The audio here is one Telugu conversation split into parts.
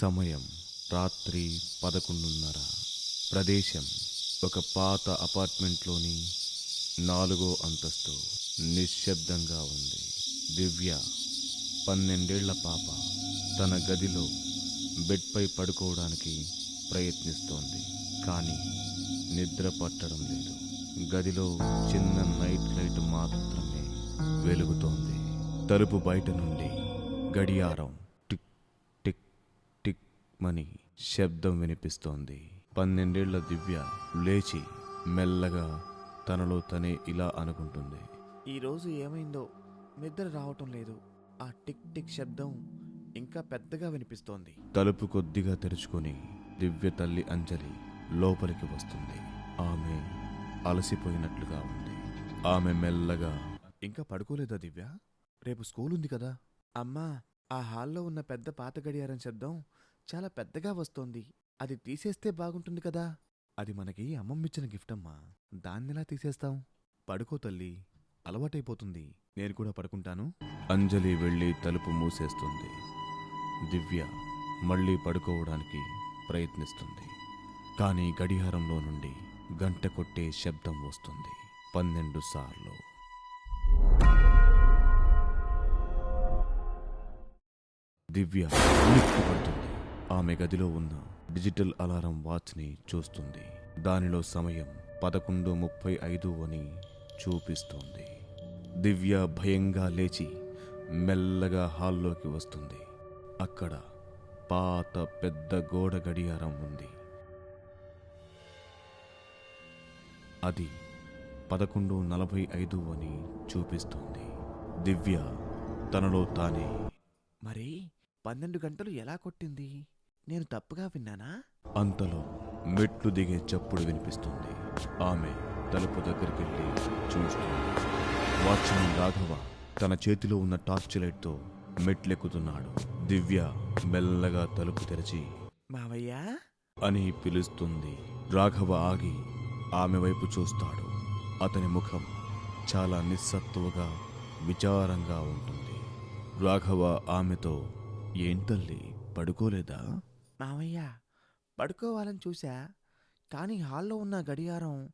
సమయం రాత్రి పదకొండున్నర. ప్రదేశం ఒక పాత అపార్ట్మెంట్లోని నాలుగో అంతస్తు నిశ్శబ్దంగా ఉంది. దివ్య పన్నెండేళ్ళ పాప తన గదిలో బెడ్పై పడుకోవడానికి ప్రయత్నిస్తోంది. కానీ నిద్ర పట్టడం లేదు. గదిలో చిన్న నైట్ లైట్ మాత్రమే వెలుగుతోంది. తలుపు బయట నుండి గడియారం మని శబ్దం వినిపిస్తోంది. పన్నెండేళ్ళ దివ్య లేచి మెల్లగా తనలో తనే ఇలా అనుకుంటుంది. ఈరోజు ఏమైందో నిద్ర రావటం లేదు. ఆ టిక్ టిక్ శబ్దం ఇంకా పెద్దగా వినిపిస్తోంది. తలుపు కొద్దిగా తెరుచుకొని దివ్య తల్లి అంజలి లోపలికి వస్తుంది. ఆమె అలసిపోయినట్లుగా ఉంది. ఆమె మెల్లగా ఇంకా పడుకోలేదా దివ్య? రేపు స్కూల్ ఉంది కదా. అమ్మా ఆ హాల్లో ఉన్న పెద్ద పాత గడియారం శబ్దం చాలా పెద్దగా వస్తోంది. అది తీసేస్తే బాగుంటుంది కదా. అది మనకి అమ్మమ్మిచ్చిన గిఫ్ట్ అమ్మా దాన్నెలా తీసేస్తాం? పడుకో తల్లి. అలవాటైపోతుంది. నేను కూడా పడుకుంటాను. అంజలి వెళ్ళి తలుపు మూసేస్తుంది. దివ్య మళ్ళీ పడుకోవడానికి ప్రయత్నిస్తుంది. కానీ గడిహారంలో నుండి గంట కొట్టే శబ్దం వస్తుంది. పన్నెండు సార్లు. దివ్య పడుతుంది ఆమె గదిలో ఉన్న డిజిటల్ అలారం వాచ్ని చూస్తుంది. దానిలో సమయం పదకొండు ముప్పై ఐదు అని చూపిస్తోంది. దివ్య భయంగా లేచి మెల్లగా హాల్లోకి వస్తుంది. అక్కడ పాత పెద్ద గోడ గడియారం ఉంది. అది పదకొండు నలభై ఐదు అని చూపిస్తుంది. దివ్య తనలో తానే మరి పన్నెండు గంటలు ఎలా కొట్టింది? నేను తప్పుగా విన్నానా? అంతలో మెట్లు దిగే చప్పుడు వినిపిస్తుంది. ఆమె తలుపు దగ్గరికి వెళ్ళి చూస్తుంది. వాచ్మెన్ రాఘవ తన చేతిలో ఉన్న టార్చ్ లైట్తో మెట్లెక్కుతున్నాడు. దివ్య మెల్లగా తలుపు తెరిచి మావయ్య? అని పిలుస్తుంది. రాఘవ ఆగి ఆమె వైపు చూస్తాడు. అతని ముఖం చాలా నిస్సత్తువగా విచారంగా ఉంటుంది. రాఘవ ఆమెతో ఏంటల్లి పడుకోలేదా? మావయ్య పడుకోవాలని చూశా. కానీ హాల్లో ఉన్న గడియారం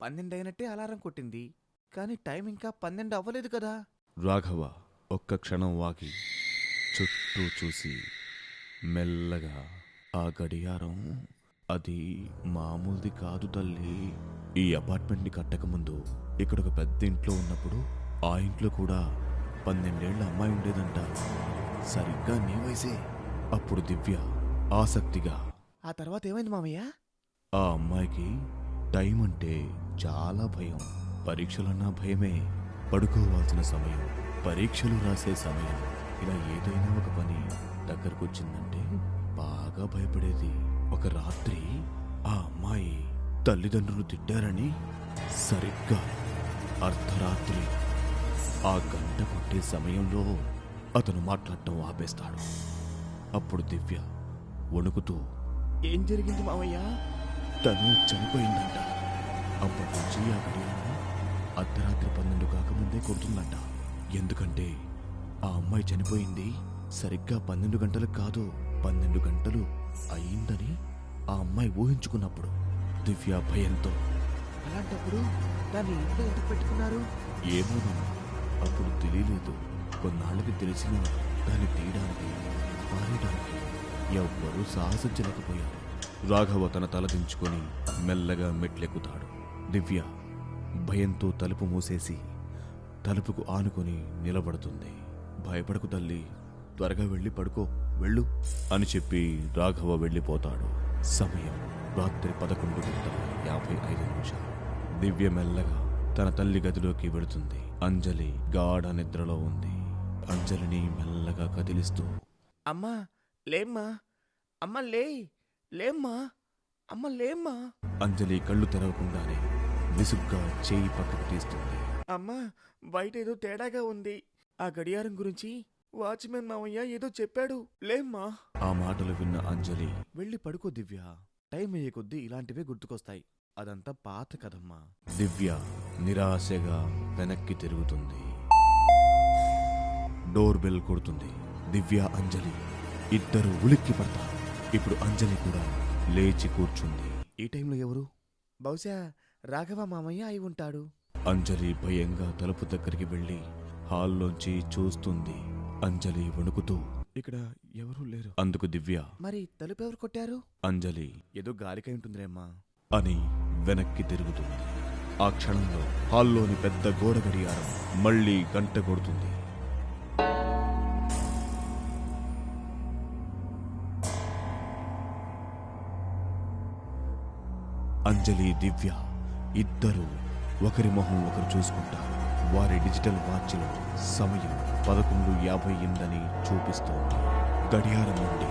పన్నెండైనట్టే అలారం కొట్టింది. కానీ టైం ఇంకా పన్నెండు అవ్వలేదు కదా. రాఘవ ఒక్క క్షణం వాకి. చుట్టూ చూసి మెల్లగా ఆ గడియారం అది మామూలుది కాదు తల్లి. ఈ అపార్ట్మెంట్ని కట్టకముందు ఇక్కడ ఒక పెద్ద ఇంట్లో ఉన్నప్పుడు ఆ ఇంట్లో కూడా పన్నెండేళ్ళ అమ్మాయి ఉండేదంట. సరిగ్గా నీ వయసే. అప్పుడు దివ్య ఆసక్తిగా. ఆ తర్వాత ఏమైంది మావయ్య ఆ అమ్మాయికి టైం అంటే చాలా భయం. పరీక్షలన్నా భయమే. పడుకోవాల్సిన సమయం. పరీక్షలు రాసే సమయం. ఇలా ఏదైనా ఒక పని దగ్గరకొచ్చిందంటే బాగా భయపడేది. ఒక రాత్రి ఆ అమ్మాయి తల్లిదండ్రులు తిట్టారని సరిగ్గా అర్ధరాత్రి ఆ గంట కొట్టే సమయంలో అతను మాట్లాడటం ఆపేస్తాడు. అప్పుడు దివ్య వణుకుతూ ఏం జరిగింది మావయ్య? తను చనిపోయిందంట. అప్పటి నుంచి ఆ గడియారం అర్ధరాత్రి పన్నెండు కాకముందే కొడుతుందంట. ఎందుకంటే ఆ అమ్మాయి చనిపోయింది సరిగ్గా పన్నెండు గంటలకు కాదు పన్నెండు గంటలు అయిందని ఆ అమ్మాయి ఊహించుకున్నప్పుడు దివ్య భయంతో అలాంటప్పుడు దాన్ని ఇంట్లో ఎందుకు పెట్టుకున్నారు? ఏమోనమ్మా అప్పుడు తెలియలేదు. కొన్నాళ్ళకి తెలిసిన దాన్ని తీయడానికి పారేయడానికి ఎవ్వరూ సాహసించలేకపోయారు. రాఘవ తన తల దించుకొని మెల్లగా మెట్లెక్కుతాడు. దివ్య భయంతో తలుపు మూసేసి తలుపుకు ఆనుకొని నిలబడుతుంది. భయపడకు తల్లి త్వరగా వెళ్ళి పడుకో వెళ్ళు అని చెప్పి రాఘవ వెళ్ళిపోతాడు. సమయం రాత్రి పదకొండు గంటల యాభై ఐదు నిమిషాలు. దివ్య మెల్లగా తన తల్లి గదిలోకి వెళుతుంది. అంజలి గాఢ నిద్రలో ఉంది. అంజలిని మెల్లగా కదిలిస్తూ అమ్మా లేమ్మా. అమ్మ లే లేమ్మా అమ్మ లేమ్మా. అంజలి కళ్ళు తెరవకుండానే విసుగ్గా చేయి పక్కకు తీస్తుంది. అమ్మా బయట ఏదో తేడాగా ఉంది. ఆ గడియారం గురించి వాచ్మెన్ మావయ్య ఏదో చెప్పాడు. లేమ్మా. ఆ మాటలు విన్న అంజలి వెళ్ళి పడుకో దివ్య. టైం అయ్యే కొద్దీ ఇలాంటివే గుర్తుకొస్తాయి. అదంతా పాత కదమ్మా దివ్య నిరాశగా వెనక్కి తిరుగుతుంది. డోర్ బెల్ కొడుతుంది. దివ్య అంజలి ఇద్దరు ఉలిక్కి పడతారు ఇప్పుడు అంజలి కూడా లేచి కూర్చుంది. ఈ టైంలో ఎవరు? బహుశా రాఘవ మామయ్య అయి ఉంటాడు. అంజలి భయంగా తలుపు దగ్గరికి వెళ్ళి హాల్లోంచి చూస్తుంది. అంజలి వణుకుతూ ఇక్కడ ఎవరూ లేరు. అందుకు దివ్య మరి తలుపు ఎవరు కొట్టారు? అంజలి ఏదో గాలికై ఉంటుందిరేమ్మా అని వెనక్కి తిరుగుతుంది. ఆ క్షణంలో హాల్లోని పెద్ద గోడ గడియారం మళ్ళీ గంట కొడుతుంది. అంజలి దివ్య ఇద్దరు ఒకరి మొహం ఒకరు చూసుకుంటారు. వారి డిజిటల్ వాచ్లో సమయం పదకొండు యాభై ఎనిమిదని చూపిస్తోంది. గడియారం నుండి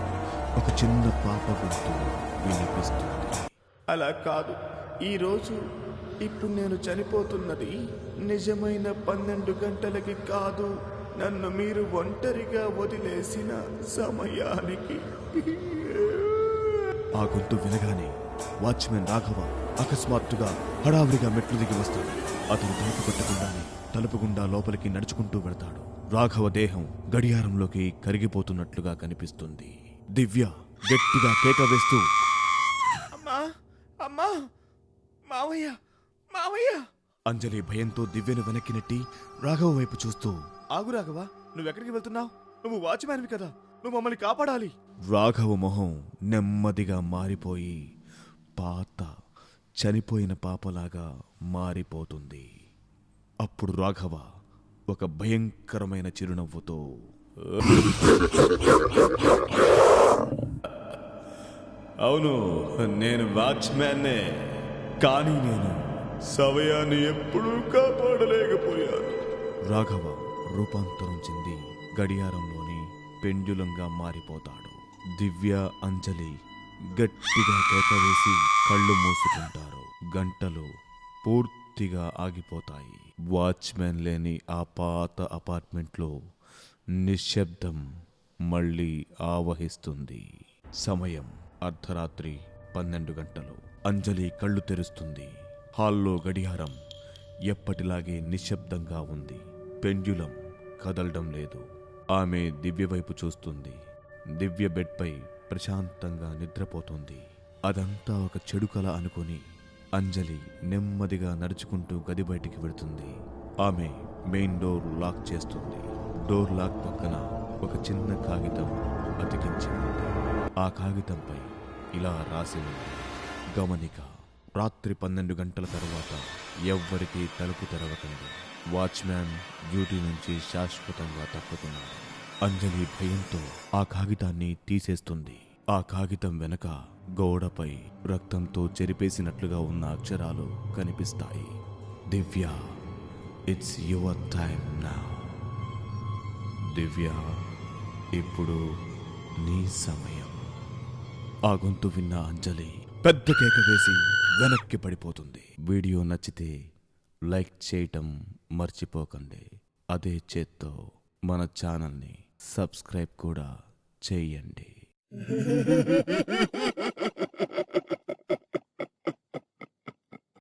ఒక చిన్న పాప గొంతు వినిపిస్తుంది. అలా కాదు. ఈరోజు ఇప్పుడు నేను చనిపోతున్నది నిజమైన పన్నెండు గంటలకి కాదు. నన్ను మీరు ఒంటరిగా వదిలేసిన సమయానికి. ఆ గొంతు వినగానే వాచ్మెన్ రాఘవ అకస్మాత్తుగా హడావుడిగా మెట్లు దిగి వస్తాడు. అతను తలుపు కొట్టకుండానే తలుపు గుండా లోపలికి నడుచుకుంటూ వెళ్తాడు. రాఘవ దేహం గడియారంలోకి కరిగిపోతున్నట్లుగా కనిపిస్తుంది. దివ్య గట్టిగా కేక వేస్తూ అమ్మా అమ్మా మావయ్య మావయ్య! అంజలి భయంతో దివ్యను వెనక్కి నెట్టి రాఘవ వైపు చూస్తూ ఆగు రాఘవ నువ్వెక్కడికి వెళ్తున్నావు? నువ్వు వాచ్మ్యాన్వి కదా నువ్వు మమ్మల్ని కాపాడాలి! రాఘవ మొహం నెమ్మదిగా మారిపోయి పాత చనిపోయిన పాపలాగా మారిపోతుంది. అప్పుడు రాఘవ ఒక భయంకరమైన చిరునవ్వుతో అవును నేను వాచ్మ్యాన్నే కానీ నేను సమయాన్ని ఎప్పుడూ కాపాడలేకపోయాను. రాఘవ రూపాంతరం చెంది గడియారంలోని పెండ్యులంగా మారిపోతాడు. దివ్య అంజలి గట్టిగా కేకవేసి కళ్ళు మూసుకుంటారు. గంటలు పూర్తిగా ఆగిపోతాయి. వాచ్మెన్ లేని ఆ పాత అపార్ట్మెంట్లో నిశ్శబ్దం మళ్ళీ ఆవహిస్తుంది. సమయం అర్ధరాత్రి పన్నెండు గంటలు. అంజలి కళ్ళు తెరుస్తుంది. హాల్లో గడియారం ఎప్పటిలాగే నిశ్శబ్దంగా ఉంది. పెండ్యులం కదలడం లేదు. ఆమె దివ్య వైపు చూస్తుంది. దివ్య బెడ్పై ప్రశాంతంగా నిద్రపోతుంది. అదంతా ఒక చెడు కల అనుకుని అంజలి నెమ్మదిగా నడుచుకుంటూ గది బయటికి వెళుతుంది. ఆమె మెయిన్ డోర్ లాక్ చేస్తుంది. డోర్ లాక్ పక్కన ఒక చిన్న కాగితం అతికించి ఉంది ఆ కాగితంపై ఇలా రాసి ఉంది గమనిక రాత్రి పన్నెండు గంటల తర్వాత ఎవ్వరికీ తలుపు తెరవకండి. వాచ్మ్యాన్ డ్యూటీ నుంచి శాశ్వతంగా తప్పుతున్నాడు అంజలి భయంతో ఆ కాగితాన్ని తీసేస్తుంది. ఆ కాగితం వెనక గోడపై రక్తంతో చెరిపేసినట్లుగా ఉన్న అక్షరాలు కనిపిస్తాయి. దివ్య ఇట్స్ యువర్ టైం నా దివ్య ఇప్పుడు నీ సమయం. ఆ గొంతు విన్న అంజలి పెద్ద కేక వేసి వెనక్కి పడిపోతుంది. వీడియో నచ్చితే లైక్ చేయటం మర్చిపోకండి. అదే చేత్తో మన ఛానల్ని సబ్స్క్రైబ్ కూడా చేయండి.